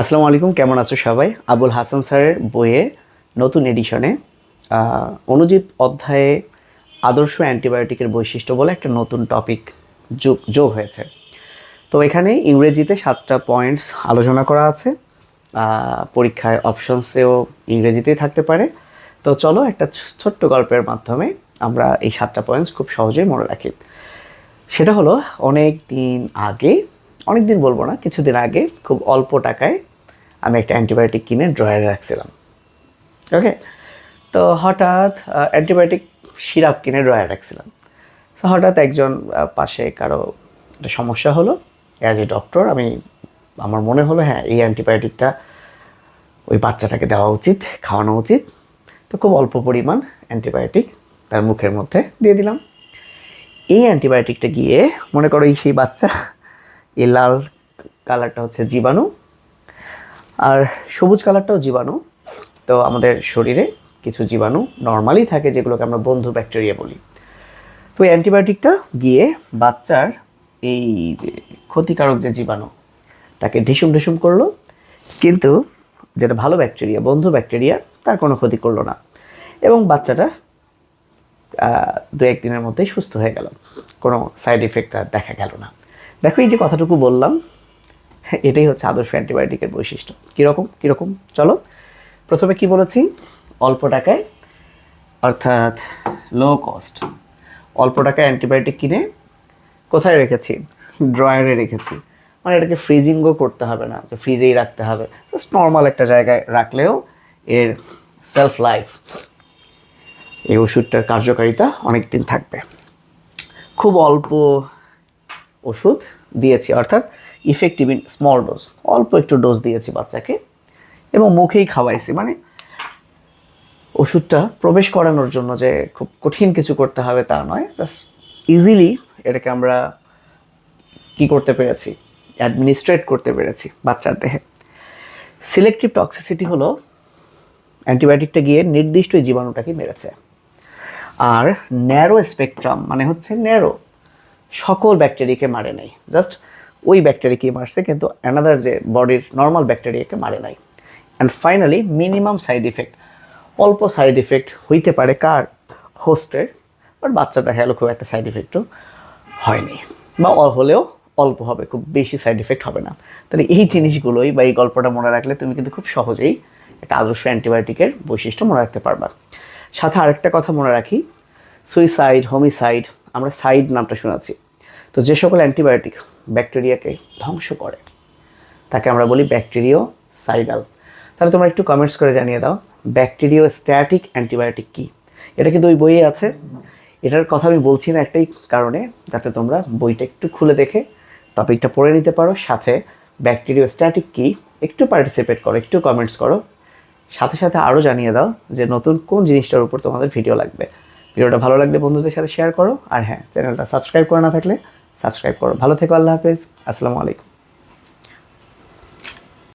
আসসালামু আলাইকুম, কেমন আছো সবাই? আবুল হাসান স্যারের বইয়ে নতুন এডিশনে অনুজীব অধ্যায়ে আদর্শ অ্যান্টিবায়োটিকের বৈশিষ্ট্য বলে একটা নতুন টপিক যোগ যোগ হয়েছে। তো এখানে ইংরেজিতে সাতটা পয়েন্টস আলোচনা করা আছে পরীক্ষায় অপশনসেও ইংরেজিতেই থাকতে পারে। তো চলো একটা ছোট্ট গল্পের মাধ্যমে আমরা এই সাতটা পয়েন্টস খুব সহজেই মনে রাখি। সেটা হলো অনেক দিন আগে অনেক দিন বলব না, কিছুদিন আগে, খুব অল্প টাকায় আমি একটা অ্যান্টিবায়োটিক কিনে ড্রয়ারে রাখছিলাম। ওকে তো হঠাৎ অ্যান্টিবায়োটিক সিরাপ কিনে ড্রয়ারে রাখছিলাম। তো হঠাৎ একজন পাশে কারও একটা সমস্যা হলো। অ্যাজ এ ডক্টর আমি, আমার মনে হলো হ্যাঁ এই অ্যান্টিবায়োটিকটা ওই বাচ্চাটাকে দেওয়া উচিত, খাওয়ানো উচিত। তো খুব অল্প পরিমাণ অ্যান্টিবায়োটিক তার মুখের মধ্যে দিয়ে দিলাম। এই অ্যান্টিবায়োটিকটা গিয়ে, মনে করো এই সেই বাচ্চা, এই লাল কালারটা হচ্ছে জীবাণু আর সবুজ কালারটাও জীবাণু, তো আমাদের শরীরে কিছু জীবাণু নর্মালি থাকে যেগুলোকে আমরা বন্ধু ব্যাকটেরিয়া বলি। তো অ্যান্টিবায়োটিকটা গিয়ে বাচ্চার এই যে ক্ষতিকারক যে জীবাণু, তাকে ঢিসুম ঢিসুম করল, কিন্তু যেটা ভালো ব্যাকটেরিয়া বন্ধু ব্যাকটেরিয়া তার কোনো ক্ষতি করল না এবং বাচ্চাটা দু একদিনের মধ্যেই সুস্থ হয়ে গেল। কোনো সাইড এফেক্ট আর দেখা গেল না। দেখো এই যে কথাটুকু বললাম এটাই হচ্ছে আদর্শ অ্যান্টিবায়োটিকের বৈশিষ্ট্য। কীরকম? কীরকম? চলো, প্রথমে কি বলেছি? অল্প টাকায়, অর্থাৎ লো কস্ট অল্প টাকায় অ্যান্টিবায়োটিক কিনে কোথায় রেখেছি? ড্রয়ারে রেখেছি। মানে এটাকে ফ্রিজিংও করতে হবে না যে ফ্রিজেই রাখতে হবে। জাস্ট নর্মাল একটা জায়গায় রাখলেও এর সেলফ লাইফ এই ওষুধটার কার্যকারিতা অনেক দিন থাকবে। খুব অল্প ওষুধ দিয়েছি, অর্থাৎ ইফেক্টিভ ইন স্মল ডোজ অল্প একটু ডোজ দিয়েছি বাচ্চাকে এবং মুখেই খাওয়াইছি। মানে ওষুধটা প্রবেশ করানোর জন্য যে খুব কঠিন কিছু করতে হবে তা নয় জাস্ট ইজিলি এটাকে আমরা কি করতে পেরেছি? অ্যাডমিনিস্ট্রেট করতে পেরেছি বাচ্চার দেহে। সিলেক্টিভ টক্সিসিটি হলো অ্যান্টিবায়োটিকটা গিয়ে নির্দিষ্ট জীবাণুটাকে মেরেছে। আর ন্যারো স্পেকট্রাম মানে হচ্ছে ন্যারো সকল ব্যাকটেরিয়াকে মারে নাই। জাস্ট ওই ব্যাকটেরিয়াকে মারছে, কিন্তু অ্যানাদার যে বডির নর্মাল ব্যাকটেরিয়াকে মারে নাই। And finally minimum side effect অল্প সাইড ইফেক্ট হইতে পারে কার? হোস্টের বাট বাচ্চা দেখা খুব একটা সাইড ইফেক্টও হয়নি। বা হলেও অল্প হবে, খুব বেশি সাইড ইফেক্ট হবে না। তাহলে এই জিনিসগুলোই বা এই গল্পটা মনে রাখলে তুমি কিন্তু খুব সহজেই একটা আদর্শ অ্যান্টিবায়োটিকের বৈশিষ্ট্য মনে রাখতে পারবা। সাথে আরেকটা কথা মনে রাখি সুইসাইড হোমিসাইড আমরা সাইড নামটা শোনাচ্ছি তো যে সকল অ্যান্টিবায়োটিক ব্যাকটেরিয়াকে ধ্বংস করে, তাকে আমরা বলি ব্যাকটেরিও সাইডাল তাহলে তোমরা একটু কমেন্টস করে জানিয়ে দাও, ব্যাকটেরিও স্ট্যাটিক অ্যান্টিবায়োটিক কী? এটা কিন্তু ওই বইয়ে আছে। এটার কথা আমি বলছি না একটাই কারণে, যাতে তোমরা বইটা একটু খুলে দেখে টপিকটা পড়ে নিতে পারো। সাথে ব্যাকটেরিও স্ট্যাটিক কী? একটু পার্টিসিপেট করো, একটু কমেন্টস করো। সাথে সাথে আরও জানিয়ে দাও যে নতুন কোন জিনিসটার উপর তোমাদের ভিডিও লাগবে। ভিডিওটা ভালো লাগলে বন্ধুদের সাথে শেয়ার করো। আর হ্যাঁ চ্যানেলটা সাবস্ক্রাইব করা না থাকলে সাবস্ক্রাইব করো। ভালো থেকো, আল্লাহ হাফেজ। আসসালামু আলাইকুম।